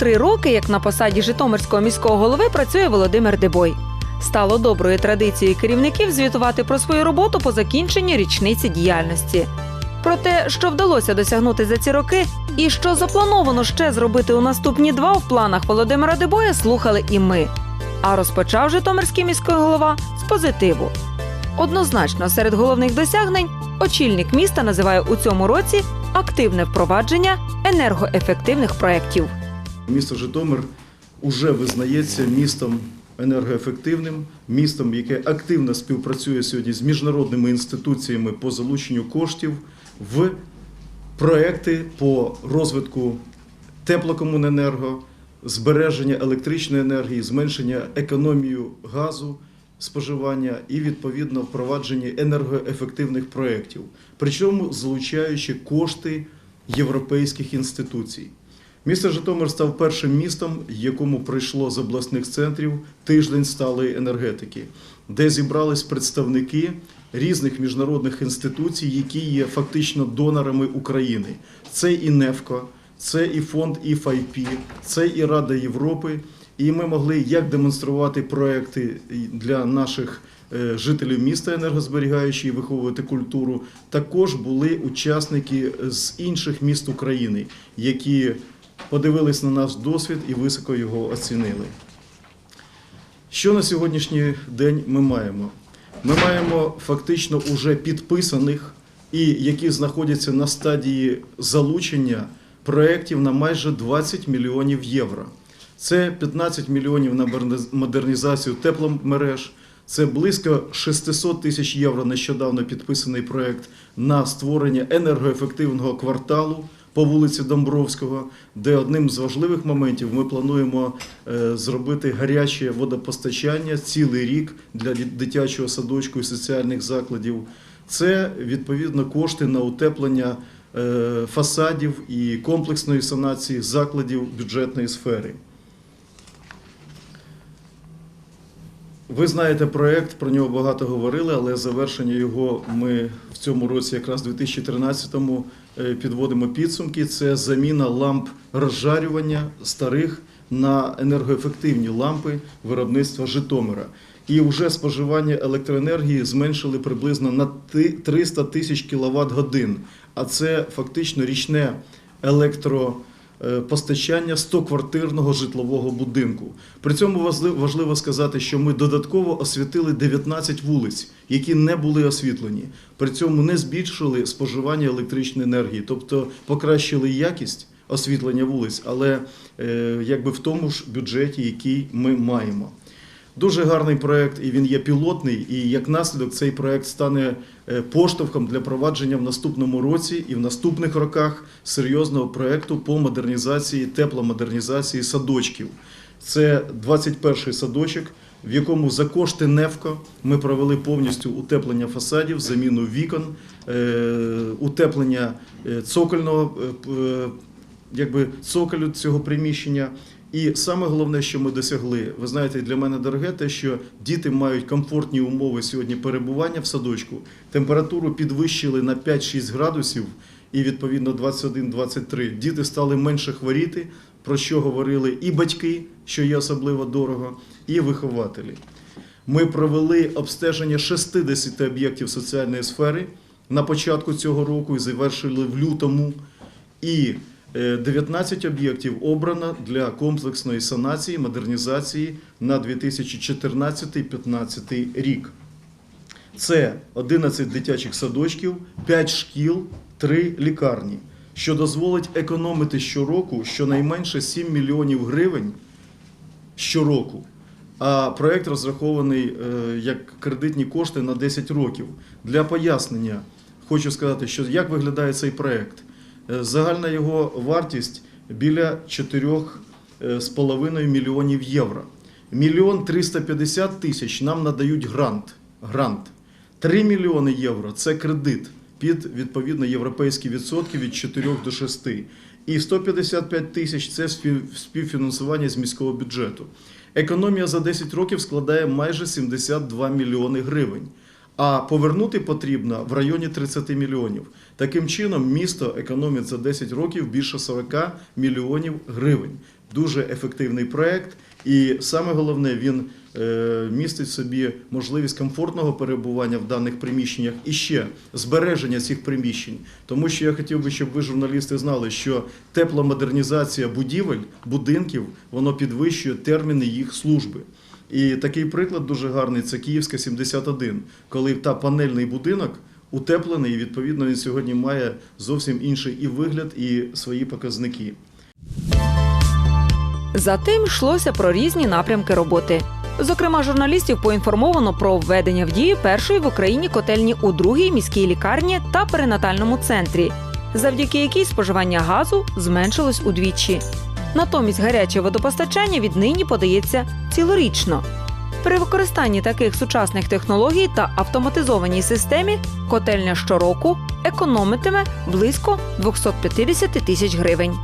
Три роки, як на посаді Житомирського міського голови працює Володимир Дебой. Стало доброю традицією керівників звітувати про свою роботу по закінченні річниці діяльності. Про те, що вдалося досягнути за ці роки, і що заплановано ще зробити у наступні два в планах Володимира Дебоя, слухали і ми. А розпочав Житомирський міський голова з позитиву. Однозначно, серед головних досягнень очільник міста називає у цьому році активне впровадження енергоефективних проєктів. Місто Житомир уже визнається містом енергоефективним, містом, яке активно співпрацює сьогодні з міжнародними інституціями по залученню коштів в проекти по розвитку теплокомуненерго, збереження електричної енергії, зменшення економію газу. Споживання і відповідно впровадження енергоефективних проєктів, причому залучаючи кошти європейських інституцій. Місто Житомир став першим містом, якому прийшло з обласних центрів тиждень сталої енергетики, де зібрались представники різних міжнародних інституцій, які є фактично донорами України. Це і НЕФКО, це і фонд ІФАЙПі, це і Рада Європи. І ми могли як демонструвати проекти для наших е, жителів міста енергозберігаючі і виховувати культуру. Також були учасники з інших міст України, які подивились на наш досвід і високо його оцінили. Що на сьогоднішній день ми маємо? Ми маємо фактично уже підписаних і які знаходяться на стадії залучення проєктів на майже 20 мільйонів євро. Це 15 мільйонів на модернізацію тепломереж, це близько 600 тисяч євро нещодавно підписаний проєкт на створення енергоефективного кварталу по вулиці Домбровського, де одним з важливих моментів ми плануємо е, зробити гаряче водопостачання цілий рік для дитячого садочку і соціальних закладів. Це відповідно кошти на утеплення е, фасадів і комплексної санації закладів бюджетної сфери. Ви знаєте проєкт, про нього багато говорили, але завершення його ми в цьому році, якраз 2013-му, е, підводимо підсумки. Це заміна ламп розжарювання старих на енергоефективні лампи виробництва Житомира. І вже споживання електроенергії зменшили приблизно на 300 тисяч кВт годин. А це фактично річне електро. Е, постачання 100-квартирного житлового будинку. При цьому важливо сказати, що ми додатково освітили 19 вулиць, які не були освітлені. При цьому не збільшили споживання електричної енергії, тобто покращили якість освітлення вулиць, але е, якби в тому ж бюджеті, який ми маємо. Дуже гарний проект, і він є пілотний. І як наслідок цей проект стане е, поштовхом для провадження в наступному році і в наступних роках серйозного проекту по модернізації, тепломодернізації садочків. Це 21-й садочок, в якому за кошти НЕФКО ми провели повністю утеплення фасадів, заміну вікон, е, утеплення е, цокольного якби цоколю цього приміщення. І саме головне, що ми досягли, ви знаєте, для мене дороге те, що діти мають комфортні умови сьогодні перебування в садочку. Температуру підвищили на 5-6 градусів, і відповідно 21-23. Діти стали менше хворіти, про що говорили і батьки, що є особливо дорого, і вихователі. Ми провели обстеження 60 об'єктів соціальної сфери на початку цього року і завершили в лютому. І 19 об'єктів обрано для комплексної санації, модернізації на 2014-2015 рік. Це 11 дитячих садочків, 5 шкіл, 3 лікарні, що дозволить економити щороку щонайменше 7 мільйонів гривень щороку. А проєкт розрахований е, як кредитні кошти на 10 років. Для пояснення хочу сказати, що як виглядає цей проєкт. Е, загальна його вартість біля 4,5 мільйонів євро. Мільйон 350 тисяч нам надають грант. грант. 3 мільйони євро це кредит під відповідно європейські відсотки від 4 до 6. І 155 тисяч це співфінансування з міського бюджету. Економія за 10 років складає майже 72 мільйони гривень. А повернути потрібно в районі 30 мільйонів. Таким чином, місто економить за 10 років більше 40 мільйонів гривень. Дуже ефективний проект, і саме головне, він е, містить собі можливість комфортного перебування в даних приміщеннях і ще збереження цих приміщень. Тому що я хотів би, щоб ви, журналісти, знали, що тепла модернізація будівель, будинків, воно підвищує терміни їх служби. І такий приклад дуже гарний це Київська 71, коли та панельний будинок утеплений, і відповідно він сьогодні має зовсім інший і вигляд, і свої показники. Затим йшлося про різні напрямки роботи. Зокрема, журналістів поінформовано про введення в дію першої в Україні котельні у другій міській лікарні та перинатальному центрі, завдяки якій споживання газу зменшилось удвічі. Натомість гаряче водопостачання віднині подається цілорічно. При використанні таких сучасних технологій та автоматизованій системі котельня щороку економитиме близько 250 тисяч гривень.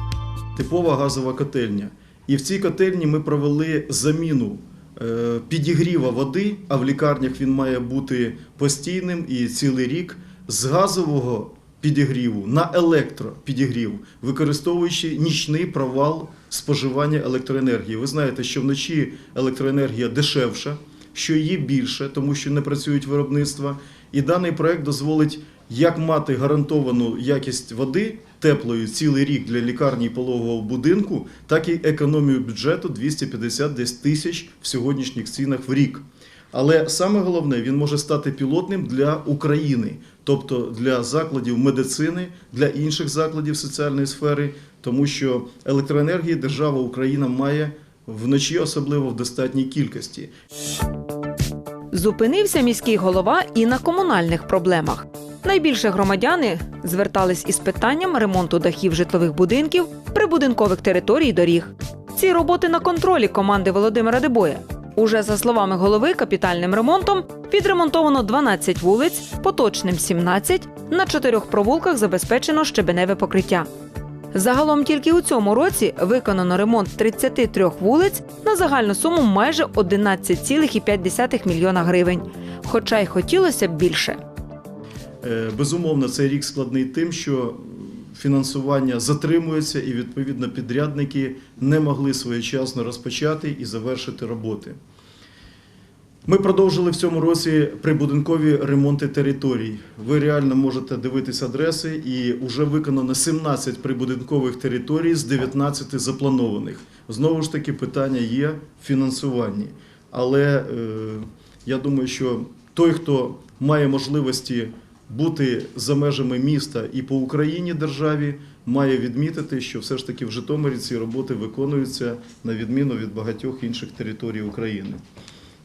типова газова котельня. І в цій котельні ми провели заміну е, підігріва води, а в лікарнях він має бути постійним і цілий рік з газового підігріву на електропідігрів, використовуючи нічний провал споживання електроенергії. Ви знаєте, що вночі електроенергія дешевша, що її більше, тому що не працюють виробництва. І даний проект дозволить як мати гарантовану якість води теплої цілий рік для лікарні і пологового будинку, так і економію бюджету 250 десь тисяч в сьогоднішніх цінах в рік. Але саме головне, він може стати пілотним для України, тобто для закладів медицини, для інших закладів соціальної сфери, тому що електроенергії держава Україна має вночі, особливо в достатній кількості. Зупинився міський голова і на комунальних проблемах. Найбільше громадяни звертались із питанням ремонту дахів житлових будинків, прибудинкових територій доріг. Ці роботи на контролі команди Володимира Дебоя. Уже за словами голови, капітальним ремонтом відремонтовано 12 вулиць, поточним 17, на чотирьох провулках забезпечено щебеневе покриття. Загалом тільки у цьому році виконано ремонт 33 вулиць на загальну суму майже 11,5 мільйона гривень. Хоча й хотілося б більше. Е, Безумовно, цей рік складний тим, що фінансування затримується, і відповідно підрядники не могли своєчасно розпочати і завершити роботи. Ми продовжили в цьому році прибудинкові ремонти територій. Ви реально можете дивитися адреси, і вже виконано 17 прибудинкових територій з 19 запланованих. Знову ж таки, питання є в фінансуванні. Але е, я думаю, що той, хто має можливості бути за межами міста і по Україні державі, має відмітити, що все ж таки в Житомирі ці роботи виконуються на відміну від багатьох інших територій України.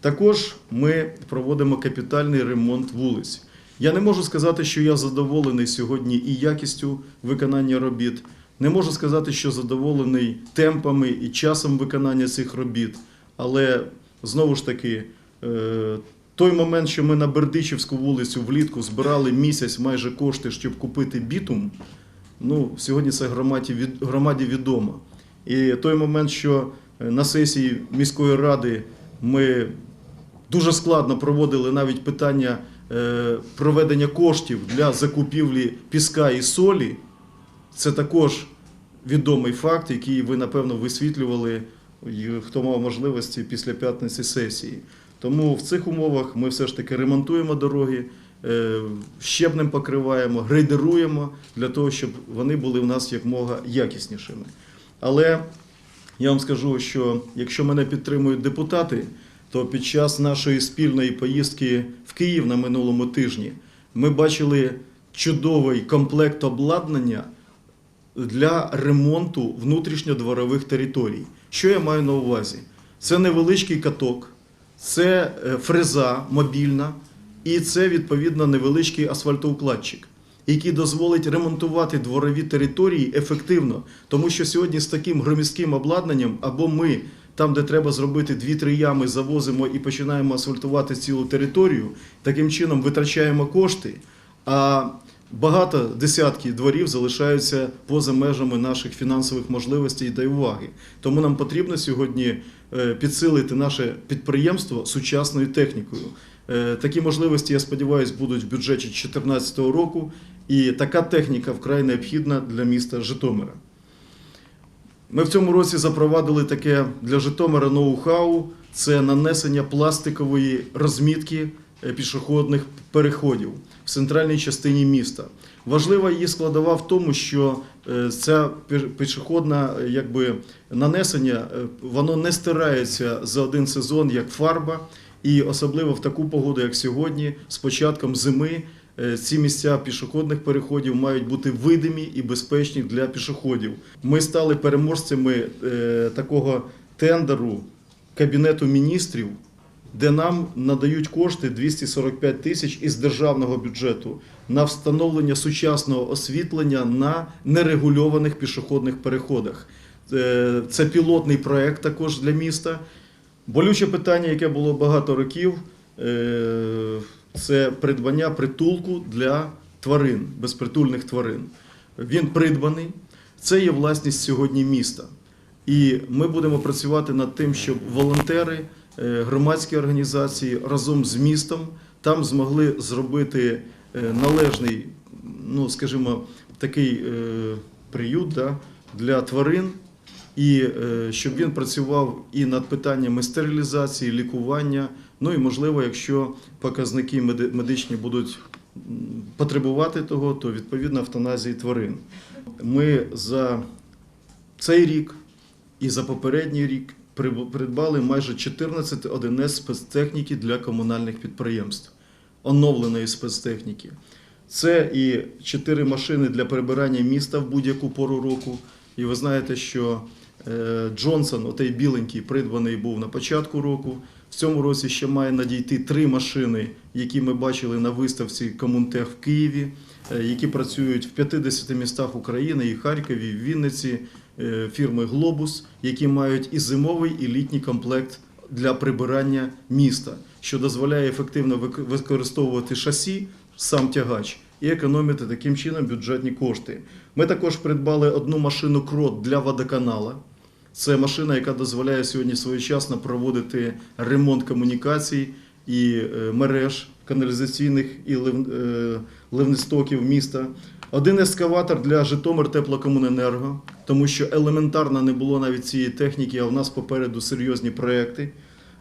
Також ми проводимо капітальний ремонт вулиць. Я не можу сказати, що я задоволений сьогодні і якістю виконання робіт. Не можу сказати, що задоволений темпами і часом виконання цих робіт. Але знову ж таки, е, той момент, що ми на Бердичівську вулицю влітку збирали місяць майже кошти, щоб купити бітум, ну, сьогодні це громаді, громаді відомо. І той момент, що е, на сесії міської ради ми дуже складно проводили навіть питання е, проведення коштів для закупівлі піска і солі, це також відомий факт, який ви, напевно, висвітлювали, хто мав можливості після п'ятниці сесії. Тому в цих умовах ми все ж таки ремонтуємо дороги, е, щебнем покриваємо, грейдеруємо для того, щоб вони були в нас якмога якіснішими. Але я вам скажу, що якщо мене підтримують депутати, то під час нашої спільної поїздки в Київ на минулому тижні ми бачили чудовий комплект обладнання для ремонту внутрішньодворових територій. Що я маю на увазі? Це невеличкий каток, це е, фреза мобільна і це відповідно невеличкий асфальтоукладчик, який дозволить ремонтувати дворові території ефективно, тому що сьогодні з таким громіським обладнанням або ми. Там, де треба зробити 2-3 ями, завозимо і починаємо асфальтувати цілу територію, таким чином витрачаємо кошти, а багато десятки дворів залишаються поза межами наших фінансових можливостей та уваги. Тому нам потрібно сьогодні підсилити наше підприємство сучасною технікою. Е, Такі можливості, я сподіваюся, будуть в бюджеті 2014 року. І така техніка вкрай необхідна для міста Житомира. Ми в цьому році запровадили таке для Житомира ноу-хау це нанесення пластикової розмітки е, пішохідних переходів в центральній частині міста. Важлива її складова в тому, що е, ця пі- е, якби, нанесення е, воно не стирається за один сезон як фарба, і особливо в таку погоду, як сьогодні, з початком зими. Е, Ці місця пішохідних переходів мають бути видимі і безпечні для пішоходів. Ми стали переможцями такого тендеру Кабінету міністрів, де нам надають кошти 245 тисяч із державного бюджету на встановлення сучасного освітлення на нерегульованих пішохідних переходах. Е, Це пілотний проект також для міста. Болюче питання, яке було багато років, е, це придбання притулку для тварин, безпритульних тварин. Він придбаний. Це є власність сьогодні міста. І ми будемо працювати над тим, щоб волонтери, громадські організації разом з містом там змогли зробити е, належний, ну скажімо, такий е, приют да, для тварин, і е, щоб він працював і над питаннями стерилізації, лікування. Ну і можливо, якщо показники меди- медичні будуть потребувати того, то відповідно автоназії тварин. Ми за цей рік і за попередній рік придбали майже 14 одиниць спецтехніки для комунальних підприємств, оновленої спецтехніки. Це і 4 машини для прибирання міста в будь-яку пору року. І ви знаєте, що е, Джонсон, отей біленький, придбаний був на початку року. В цьому році ще має надійти три машини, які ми бачили на виставці Комунтех в Києві, які працюють в 50 містах України, і Харкові, і Вінниці, е, фірми Глобус, які мають і зимовий, і літній комплект для прибирання міста, що дозволяє ефективно використовувати шасі, сам тягач, і економити таким чином бюджетні кошти. Ми також придбали одну машину крот для водоканала. Це машина, яка дозволяє сьогодні своєчасно проводити ремонт комунікацій і е, мереж каналізаційних і ливнестоків міста. Один ескаватор для Житомир Теплокомуненерго, тому що елементарно не було навіть цієї техніки, а в нас попереду серйозні проекти.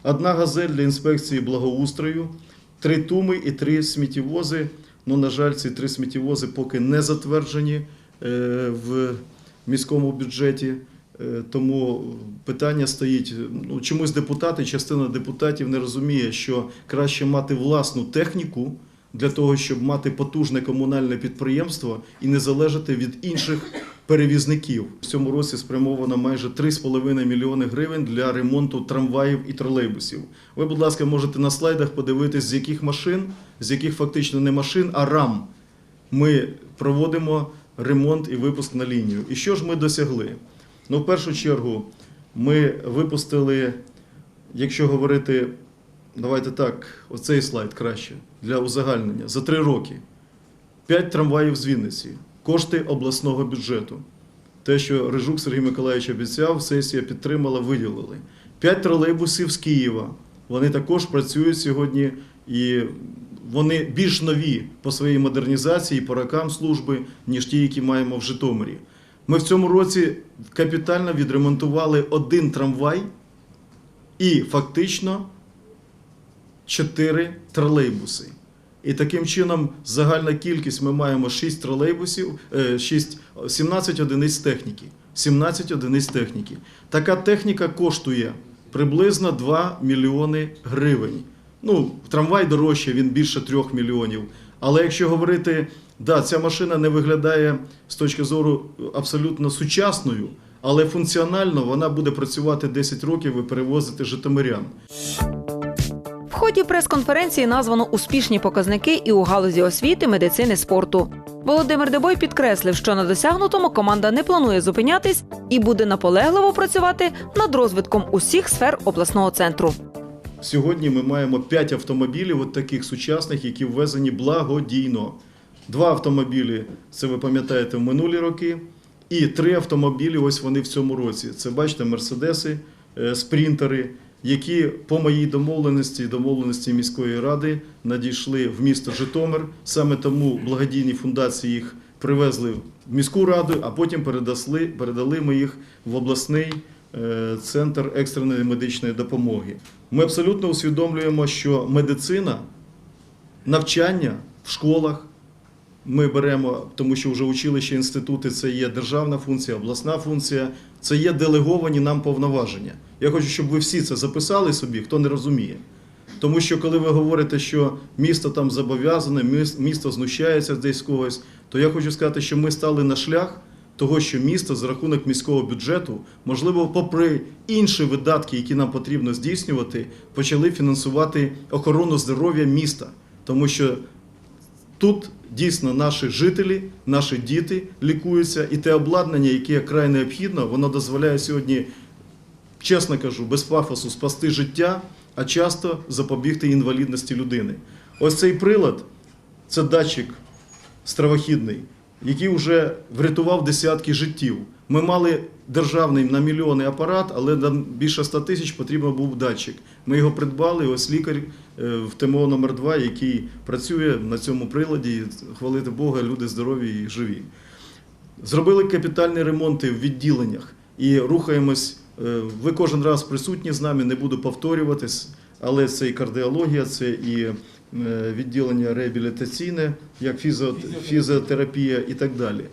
Одна газель для інспекції благоустрою, три туми і три сміттєвози. Ну, на жаль, ці три сміттєвози поки не затверджені е, в міському бюджеті. Е, Тому питання стоїть. Ну, чомусь депутати, частина депутатів не розуміє, що краще мати власну техніку для того, щоб мати потужне комунальне підприємство і не залежати від інших перевізників. В цьому році спрямовано майже 3,5 мільйони гривень для ремонту трамваїв і тролейбусів. Ви, будь ласка, можете на слайдах подивитись, з яких машин, з яких фактично не машин, а рам ми проводимо ремонт і випуск на лінію. І що ж ми досягли? Ну, в першу чергу, ми випустили, якщо говорити, давайте так, оцей слайд краще для узагальнення, за три роки. П'ять трамваїв з Вінниці, кошти обласного бюджету. Те, що Рижук Сергій Миколаївич обіцяв, сесія підтримала, виділили. П'ять тролейбусів з Києва. Вони також працюють сьогодні і вони більш нові по своїй модернізації, по рокам служби, ніж ті, які маємо в Житомирі. Ми в цьому році капітально відремонтували один трамвай і фактично чотири тролейбуси. І таким чином загальна кількість ми маємо 6 тролейбусів, е, 6, 17 одиниць техніки. 17 одиниць техніки. Така техніка коштує приблизно 2 мільйони гривень. Ну, трамвай дорожче, він більше 3 мільйонів. Але якщо говорити, да, ця машина не виглядає з точки зору абсолютно сучасною, але функціонально вона буде працювати 10 років і перевозити житомирян. Ході прес-конференції названо успішні показники і у галузі освіти, медицини, спорту. Володимир Дебой підкреслив, що на досягнутому команда не планує зупинятись і буде наполегливо працювати над розвитком усіх сфер обласного центру. Сьогодні ми маємо 5 автомобілів, от таких сучасних, які ввезені благодійно. Два автомобілі, це ви пам'ятаєте, в минулі роки, і три автомобілі, ось вони в цьому році. Це бачите, мерседеси, е, спринтери, які по моїй домовленості, домовленості міської ради надійшли в місто Житомир. Саме тому благодійні фундації їх привезли в міську раду, а потім передасли, передали ми їх в обласний е, центр екстреної медичної допомоги. Ми абсолютно усвідомлюємо, що медицина, навчання в школах. Ми беремо, тому що вже училища, інститути це є державна функція, обласна функція, це є делеговані нам повноваження. Я хочу, щоб ви всі це записали собі, хто не розуміє. Тому що коли ви говорите, що місто там зобов'язане, міс- місто знущається десь когось, то я хочу сказати, що ми стали на шлях того, що місто за рахунок міського бюджету, можливо, попри інші видатки, які нам потрібно здійснювати, почали фінансувати охорону здоров'я міста. Тому що Тут дійсно наші жителі, наші діти лікуються, і те обладнання, яке край необхідно, воно дозволяє сьогодні, чесно кажу, без пафосу спасти життя, а часто запобігти інвалідності людини. Ось цей прилад це датчик стравохідний, який вже врятував десятки життів. Ми мали державний на мільйони апарат, але на більше 100 тисяч потрібен був датчик. Ми його придбали. Ось лікар е, в ТМО номер 2 який працює на цьому приладі. Хвалити Бога, люди здорові і живі. Зробили капітальні ремонти в відділеннях і рухаємось. е, Ви кожен раз присутні з нами, не буду повторюватись, але це і кардіологія, це і е, відділення реабілітаційне, як фізіотерапія і так далі.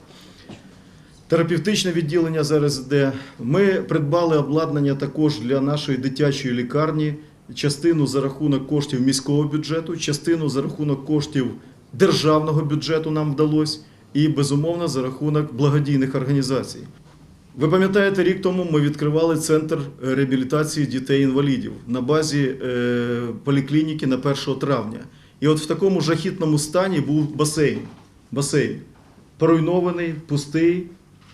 Терапевтичне відділення зараз йде. Ми придбали обладнання також для нашої дитячої лікарні, частину за рахунок коштів міського бюджету, частину за рахунок коштів державного бюджету нам вдалося, і безумовно за рахунок благодійних організацій. Ви пам'ятаєте, рік тому ми відкривали центр реабілітації дітей-інвалідів на базі е, поліклініки на 1 травня. І от в такому жахітному стані був басейн. Басейн поруйнований, пустий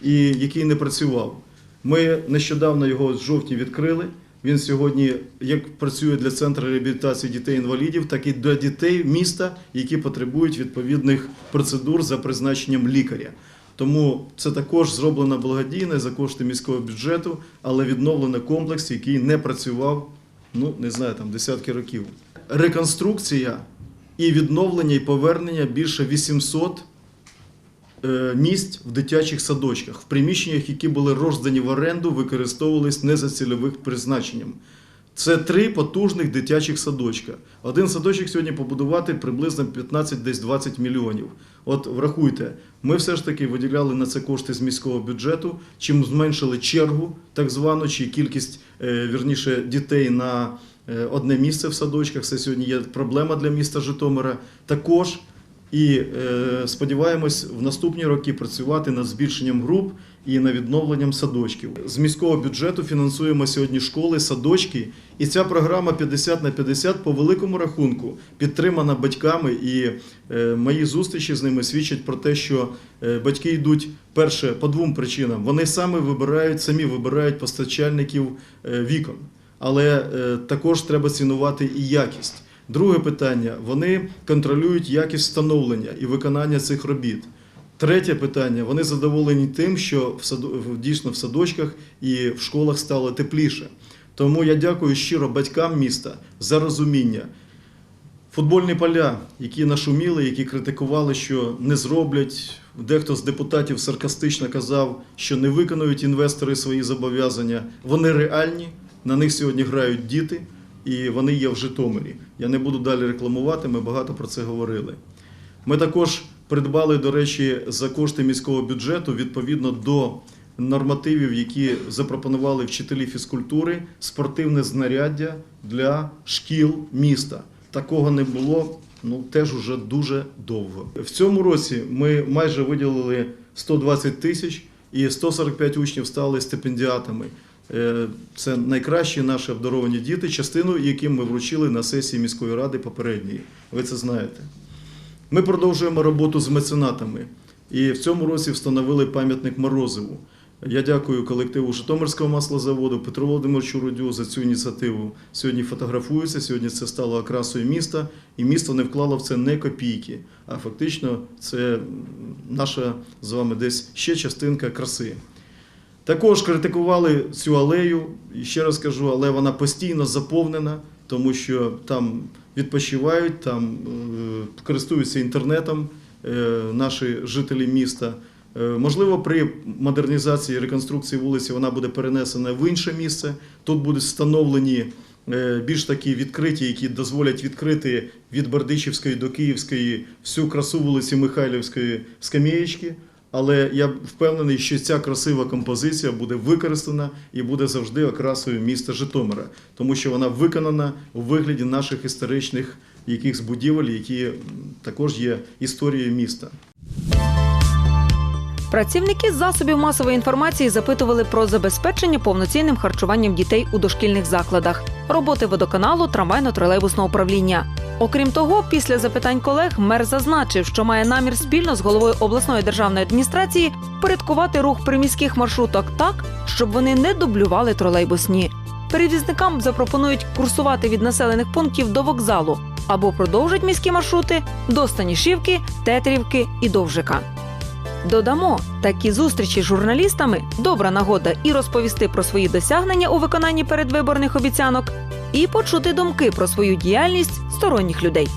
і який не працював. Ми нещодавно його з жовтні відкрили. Він сьогодні як працює для центру реабілітації дітей-інвалідів, так і для дітей міста, які потребують відповідних процедур за призначенням лікаря. Тому це також зроблено благодійно за кошти міського бюджету, але відновлено комплекс, який не працював, ну не знаю, там десятки років. Реконструкція і відновлення і повернення більше 800 е, місць в дитячих садочках, в приміщеннях, які були роздані в оренду, використовувались не за цільовим призначенням. Це три потужних дитячих садочка. Один садочок сьогодні побудувати приблизно 15 десь 20 мільйонів. От врахуйте, ми все ж таки виділяли на це кошти з міського бюджету, чим зменшили чергу, так звану, чи кількість е, вірніше дітей на е, одне місце в садочках. Це сьогодні є проблема для міста Житомира. Також і е, сподіваємось в наступні роки працювати над збільшенням груп і над відновленням садочків. З міського бюджету фінансуємо сьогодні школи, садочки, і ця програма 50 на 50 по великому рахунку підтримана батьками. І е, мої зустрічі з ними свідчать про те, що е, батьки йдуть перше по двом причинам. Вони саме вибирають, самі вибирають постачальників вікон, але також треба цінувати і якість. Друге питання: вони контролюють якість встановлення і виконання цих робіт. Третє питання: вони задоволені тим, що дійсно в садочках і в школах стало тепліше. Тому я дякую щиро батькам міста за розуміння. Футбольні поля, які нашуміли, які критикували, що не зроблять. Дехто з депутатів саркастично казав, що не виконують інвестори свої зобов'язання. Вони реальні, на них сьогодні грають діти, і вони є в Житомирі. Я не буду далі рекламувати, ми багато про це говорили. Ми також придбали, до речі, за кошти міського бюджету відповідно до нормативів, які запропонували вчителі фізкультури, спортивне знаряддя для шкіл міста. Такого не було ну теж уже дуже довго. В цьому році ми майже виділили 120 тисяч, і 145 учнів стали стипендіатами. Е, Це найкращі наші обдаровані діти, частину яким ми вручили на сесії міської ради попередньої. Ви це знаєте. Ми продовжуємо роботу з меценатами і в цьому році встановили пам'ятник Морозиву. Я дякую колективу Житомирського маслозаводу Петру Володимировичу Рудю за цю ініціативу. Сьогодні фотографуються, сьогодні це стало окрасою міста, і місто не вклало в це не копійки. А фактично це наша з вами десь ще частинка краси. Також критикували цю алею, і ще раз кажу, але вона постійно заповнена, тому що там відпочивають, там е, користуються інтернетом е, наші жителі міста. Е, Можливо, при модернізації реконструкції вулиці вона буде перенесена в інше місце. Тут будуть встановлені більш такі відкриті, які дозволять відкрити від Бердичівської до Київської всю красу вулиці Михайлівської скам'єчки. Але я впевнений, що ця красива композиція буде використана і буде завжди окрасою міста Житомира, тому що вона виконана у вигляді наших історичних якихось будівель, які також є історією міста. Працівники засобів масової інформації запитували про забезпечення повноцінним харчуванням дітей у дошкільних закладах, роботи водоканалу, трамвайно-тролейбусного управління. Окрім того, після запитань колег мер зазначив, що має намір спільно з головою обласної державної адміністрації порядкувати рух приміських маршруток так, щоб вони не дублювали тролейбусні. Перевізникам запропонують курсувати від населених пунктів до вокзалу або продовжать міські маршрути до Станішівки, Тетрівки і Довжика. Додамо, такі зустрічі з журналістами добра нагода і розповісти про свої досягнення у виконанні передвиборних обіцянок, і почути думки про свою діяльність сторонніх людей.